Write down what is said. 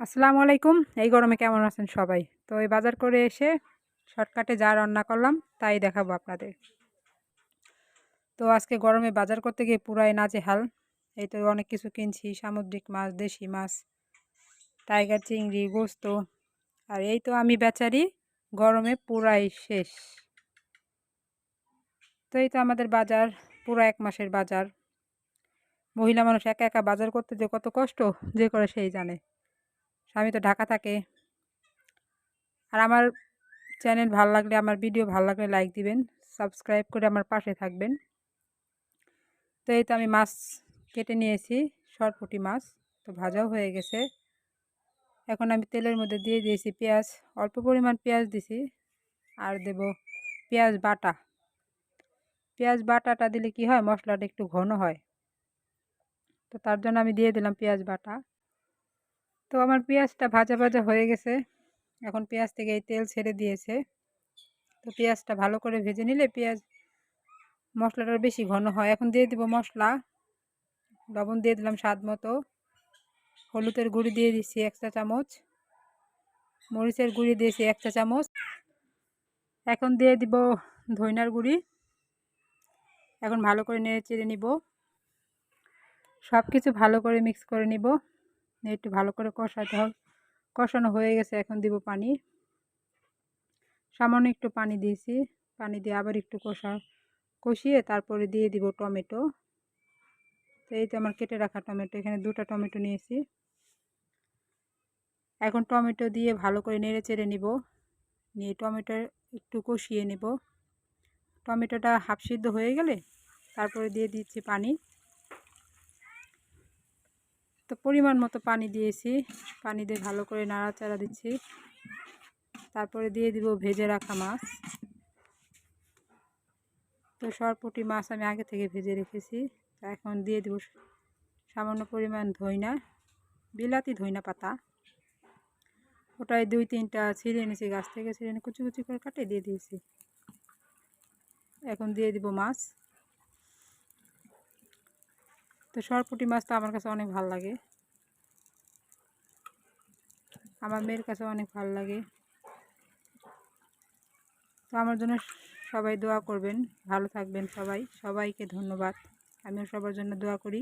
আসসালামু আলাইকুম। এই গরমে কেমন আছেন সবাই? তো এই বাজার করে এসে শর্টকাটে যা রান্না করলাম, তাই দেখাবো আপনাদের। তো আজকে গরমে বাজার করতে গিয়ে পুরাই নাজেহাল। এই তো অনেক কিছু কিনছি, সামুদ্রিক মাছ, দেশি মাছ, টাইগার, চিংড়ি, গোস্ত। আর এই তো আমি বেচারি, গরমে পুরাই শেষ। তো এই তো আমাদের বাজার, পুরা এক মাসের বাজার। মহিলা মানুষ একা একা বাজার করতে যে কত কষ্ট, যে করে সেই জানে। স্বামী তো ঢাকা থাকে। আর আমার চ্যানেল ভালো লাগলে, আমার ভিডিও ভালো লাগলে লাইক দিবেন সাবস্ক্রাইব করে আমার পাশে থাকবেন। তো এই তো আমি মাছ কেটে নিয়েছি, সরপুটি মাছ, তো ভাজাও হয়ে গেছে। এখন আমি তেলের মধ্যে দিয়ে দিয়েছি পেঁয়াজ, অল্প পরিমাণ পেঁয়াজ দিছি, আর দেব পেঁয়াজ বাটা। পেঁয়াজ বাটাটা দিলে কি হয়, মশলাটা একটু ঘন হয়। তো তার জন্য আমি দিয়ে দিলাম পেঁয়াজ বাটা। তো আমার পেঁয়াজটা ভাজা ভাজা হয়ে গেছে। এখন পেঁয়াজ থেকে এই তেল ছেড়ে দিয়েছে। তো পেঁয়াজটা ভালো করে ভেজে নিলে পেঁয়াজ মশলাটা বেশি ঘন হয়। এখন দিয়ে দিব মশলা। লবণ দিয়ে দিলাম স্বাদ মতো। হলুদের গুঁড়ি দিয়ে দিচ্ছি এক চা চামচ। মরিচের গুঁড়ি দিয়েছি এক চা চামচ। এখন দিয়ে দিব ধইনার গুঁড়ি। এখন ভালো করে নেড়ে চেড়ে নিব। সব কিছু ভালো করে মিক্স করে নিব। একটু ভালো করে কষাতে হবে। কষানো হয়ে গেছে, এখন দিব পানি। সামান্য একটু পানি দিয়েছি। পানি দিয়ে আবার একটু কষা, কষিয়ে তারপরে দিয়ে দিব টমেটো। তো এই তো আমার কেটে রাখা টমেটো, এখানে দুটো টমেটো নিয়েছি। এখন টমেটো দিয়ে ভালো করে নেড়ে চেড়ে নিব। নিয়ে টমেটো একটু কষিয়ে নিব। টমেটোটা হাফ সিদ্ধ হয়ে গেলে তারপরে দিয়ে দিচ্ছি পানি। তো পরিমাণ মতো পানি দিয়েছি। পানি দিয়ে ভালো করে নাড়াচাড়া দিচ্ছি। তারপরে দিয়ে দিব ভেজে রাখা মাছ। তো সরপুটি মাছ আমি আগে থেকে ভেজে রেখেছি। এখন দিয়ে দেব সামান্য পরিমাণ ধইনা, বিলাতি ধইনা পাতা। ওটাই দুই তিনটা ছিঁড়ে এনেছি, গাছ থেকে ছিঁড়ে এনে কুচি কুচি করে কাটে দিয়ে দিয়েছি। এখন দিয়ে দিব মাছ। তো সরপুটি মাছ তো আমার কাছে অনেক ভালো লাগে। আমার মেয়ের কাছে অনেক ভালো লাগে। তো আমার জন্য সবাই দোয়া করবেন, ভালো থাকবেন সবাই। সবাইকে ধন্যবাদ। আমিও সবার জন্য দোয়া করি।